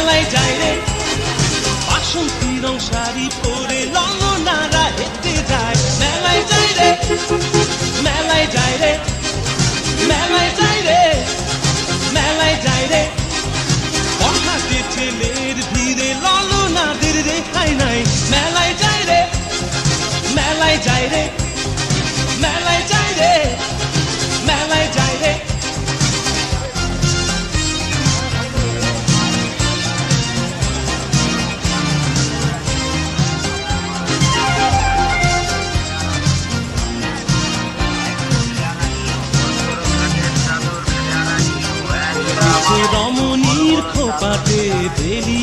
মেলায় যাই রে। বাসন্তী রং শাড়ি পরে লঙ্গনারা হেঁটে যায়। মেলায় যাই রে, মেলায় যাই রে, মেলায় যাই রে, মেলায় যাই রে। অহাতে ছেলের ভিড়ে ললনাদের রেখাই নাই। মেলায় যাই রে, মেলায় যাই রে। রমণীর খোপাতে বেলি